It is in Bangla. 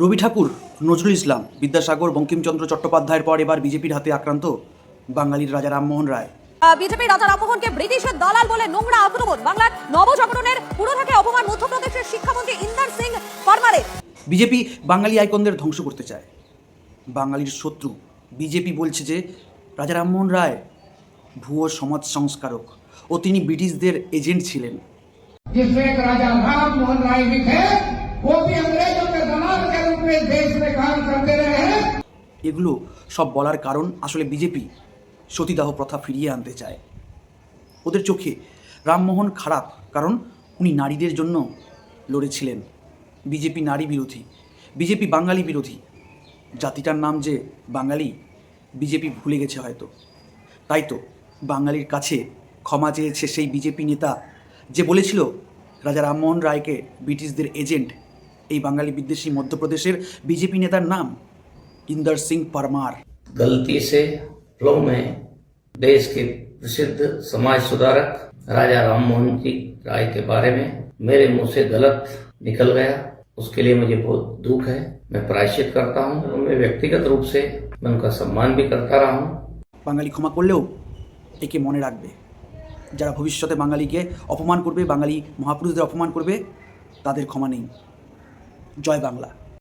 রবি ঠাকুর নজরুল ইসলাম বিদ্যাসাগর বঙ্কিমচন্দ্র চট্টোপাধ্যায়ের পর এবার বিজেপির হাতে আক্রান্ত বাঙালির রাজা রামমোহন রায়। বিজেপি রাজা রামমোহনকে ব্রিটিশের দালাল বলে নোংরা আক্রমণ বাংলার নবজাগরণের পুরোধাকে অপমান মধ্যপ্রদেশের শিক্ষামন্ত্রী ইন্দার সিং পরমারে। বিজেপি বাঙালি আইকনদের ধ্বংস করতে চায়। বাঙালির শত্রু বিজেপি বলছে যে রাজা রামমোহন রায় ভুয়ো সমাজ সংস্কারক ও তিনি ব্রিটিশদের এজেন্ট ছিলেন। রাজা রামমোহন রায় লিখে दलाल के रूप में देश में काम करते रहे हैं এগুলো সব বলার কারণ আসলে বিজেপি সতীদাহ প্রথা ফিরিয়ে আনতে চায় ওদের চোখে রামমোহন খারাপ কারণ উনি নারীদের জন্য লড়েছিলেন বিজেপি নারী বিরোধী বিজেপি বাঙালি বিরোধী জাতিটার নাম যে বাঙালি বিজেপি ভুলে গেছে হয়তো তাই তো বাঙালির কাছে ক্ষমা চেয়েছে সেই বিজেপি নেতা যে বলেছিল রাজা রামমোহন রায়কে ব্রিটিশদের এজেন্ট এই বাঙালি বিদ্বেষী মধ্যপ্রদেশের বিজেপি নেতার নাম ইন্দর সিং পরমার गलती से फ्लो में देश के प्रसिद्ध समाज सुधारक राजा राममोहन जी राय के बारे में मेरे मुंह से गलत निकल गया उसके लिए मुझे बहुत दुख है मैं प्रायश्चित करता हूँ और मैं व्यक्तिगत रूप से मैं उनका सम्मान भी करता रहा हूँ বাঙালি ক্ষমা করলেও একে মনে রাখবে যারা ভবিষ্যতে বাঙালিকে অপমান করবে বাঙালি মহাপুরুষদের অপমান করবে তাদের ক্ষমা নেই জয় বাংলা।